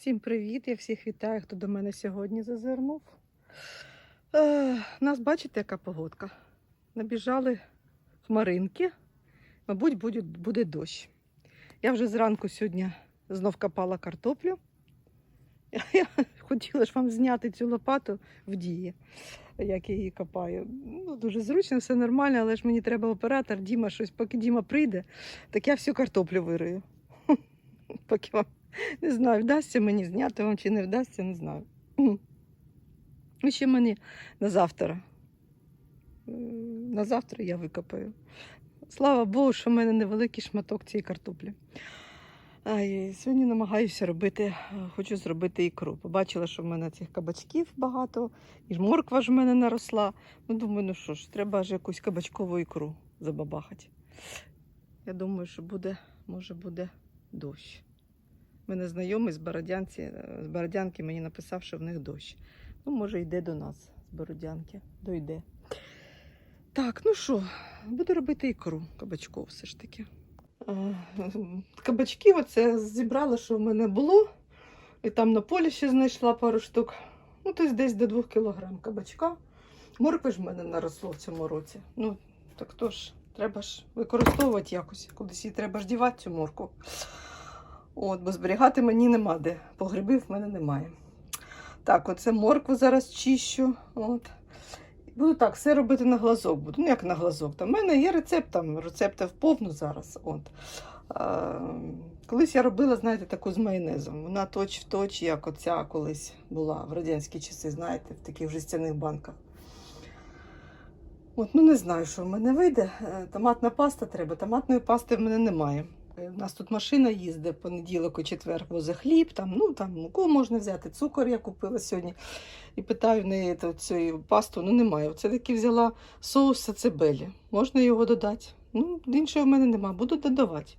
Всім привіт! Я всіх вітаю, хто до мене сьогодні зазирнув. Е, нас бачите, яка погодка? Набіжали хмаринки. Мабуть, буде, буде дощ. Я вже зранку сьогодні знов копала картоплю. Я, я хотіла ж вам зняти цю лопату в дії, як я її копаю. Ну, дуже зручно, все нормально, але ж мені треба оператор. Діма щось, поки Діма прийде, так я всю картоплю вирию. Поки вам не знаю, вдасться мені зняти вам чи не вдасться, не знаю. І ще мені на завтра. Е, На завтра я викопаю. Слава Богу, що в мене невеликий шматок цієї картоплі. Ай, сьогодні намагаюся робити, е, хочу зробити ікру. Побачила, що в мене цих кабачків багато, і морква ж в мене наросла. Ну, думаю, ну що ж, треба ж якусь кабачкову ікру забабахати. Я думаю, що буде, може, буде дощ. Мене знайомий з Бородянці, е, з Бородянки мені написав, що в них дощ. Ну, може, йде до нас з Бородянки, дойде. Так, ну що, буду робити ікру кабачков все ж таки. Е, Кабачки оце зібрала, що в мене було. І там на полі ще знайшла пару штук. Ну, тобто десь до 2 кілограм кабачка. Моркви ж в мене наросло в цьому році. Ну, так то ж, треба ж використовувати якось. Кудись її треба ж дівати цю морку. От, бо зберігати мені нема де. Погрібів в мене немає. Так, оце моркву зараз чищу. От. Буду так, все робити на глазок. Буду. Ну, як на глазок. Там в мене є рецепт, там рецепти вповну зараз. От. А, колись я робила, знаєте, таку з майонезом. Вона точ в точ, як оця колись була в радянські часи, знаєте, в таких жестяних банках. От, ну не знаю, що в мене вийде. Е, Томатна паста треба. Томатної пасти в мене немає. Е, У нас тут машина їздить понеділок у четвер возить хліб, там, ну, там муку можна взяти, цукор я купила сьогодні. І питаю в неї цю пасту, ну немає. Оце таки взяла соус сацебелі. Можна його додати. Ну, іншого в мене нема, буду додавати.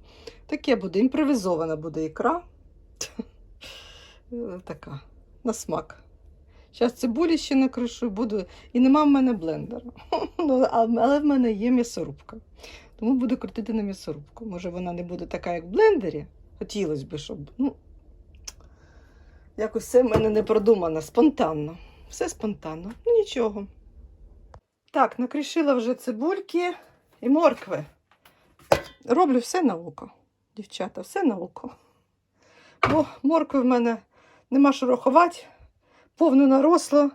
Таке буде, імпровізована буде ікра. Е, Така, на смак. Зараз цибулі ще накришу, буду. І нема в мене блендера. Ну, але в мене є м'ясорубка. Тому буду крутити на м'ясорубку. Може, вона не буде така, як в блендері. Хотілося б, щоб. Ну, якось все в мене не продумано, спонтанно. Все спонтанно. Ну нічого. Так, накришила вже цибульки і моркви. Роблю все на око, дівчата, все на око. Бо моркви в мене нема що рахувати, повно наросло.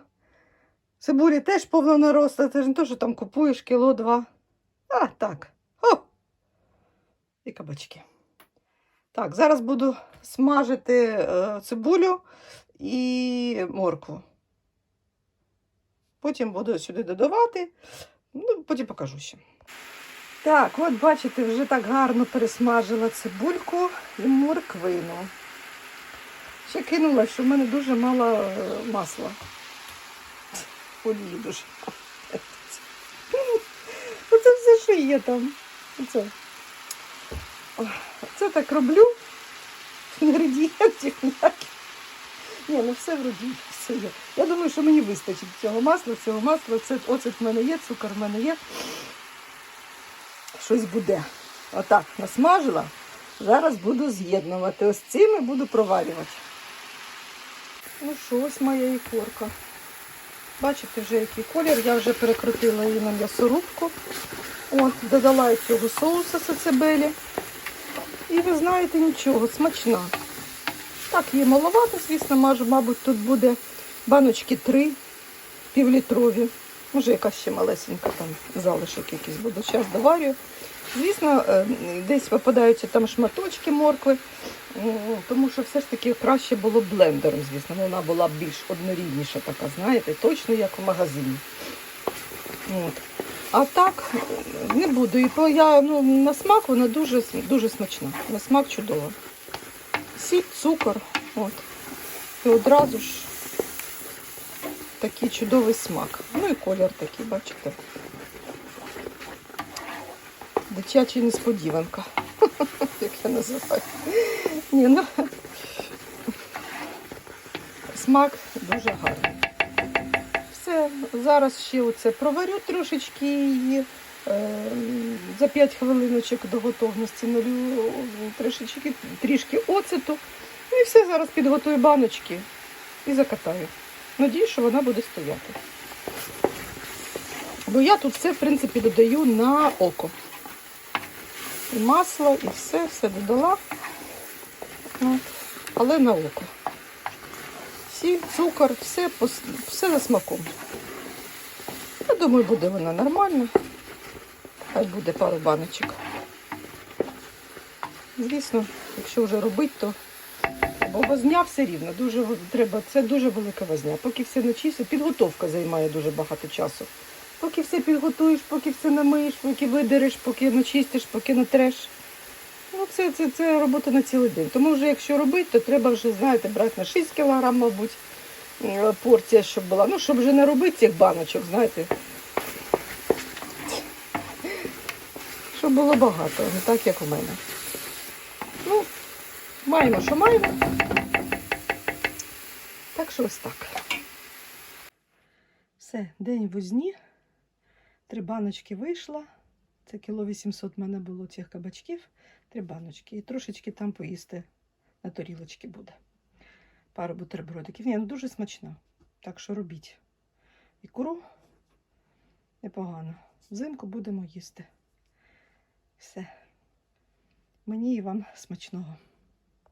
Цибулі теж повно наросло. Це ж не то, що там купуєш кіло-два. А, так. І кабачки. Так, зараз буду смажити е, цибулю і моркву. Потім буду сюди додавати, ну, потім покажу ще. Так, от бачите, вже так гарно пересмажила цибульку і морквину. Ще кинула, що в мене дуже мало е, масла. Олії дуже. Оце все, що є там. Оце. Це так роблю. Інгредієнтів ніяких. Ні, ну все вроді, все є. Я думаю, що мені вистачить цього масла, цього масла. Це, оцет в мене є, цукор в мене є. Щось буде. Отак, насмажила. Зараз буду з'єднувати. Ось цим і буду проварювати. Ну що, ось моя ікорка. Бачите вже який колір. Я вже перекрутила її на м'ясорубку. От, додала цього соуса сацебелі. І ви знаєте, нічого, смачна. Так, її маловато, звісно, мабуть, тут буде баночки три півлітрові. Може, якась ще малесенька там залишок якийсь буде. Зараз доварю. Звісно, е, десь випадаються там шматочки моркви, тому що все ж таки краще було блендером, звісно. Вона була б більш однорідніша така, знаєте, точно як в магазині. От. А так не буду. І я, ну, на смак вона дуже, дуже смачна. На смак чудово. Сіль, цукор. От. І одразу ж такий чудовий смак. Ну і колір такий, бачите. Дитяча несподіванка. Як я називаю. Ні, ну, смак дуже гарний. Все, зараз ще оце проварю трошечки її. е, За 5 хвилиночок до готовності налю трішечки, трішки оцету. Ну і все, зараз підготую баночки і закатаю. Надію, що вона буде стояти. Бо я тут все, в принципі, додаю на око. І масло, і все, все додала. Але на око. Сіль, цукор, все, все за смаком. Я думаю, буде вона нормальна. Хай буде пару баночок. Звісно, якщо вже робити, то бо возня все рівно. Дуже треба, це дуже велика возня. Поки все начисто, підготовка займає дуже багато часу. Поки все підготуєш, поки все намиєш, поки видереш, поки начистиш, поки натреш. Це, це, це робота на цілий день. Тому вже якщо робити, то треба вже, знаєте, брати на 6 кг, мабуть, порція, щоб була. Ну, щоб вже не робити цих баночок, знаєте. Щоб було багато, не так, як у мене. Ну, маємо, що маємо. Так що ось так. Все, день в узні. Три баночки вийшла. Це кіло 800 в мене було цих кабачків. Три баночки. І трошечки там поїсти на тарілочки буде. Пару бутербродиків. Ні, ну дуже смачно. Так що робіть. Ікру непогано. Взимку будемо їсти. Все. Мені і вам смачного.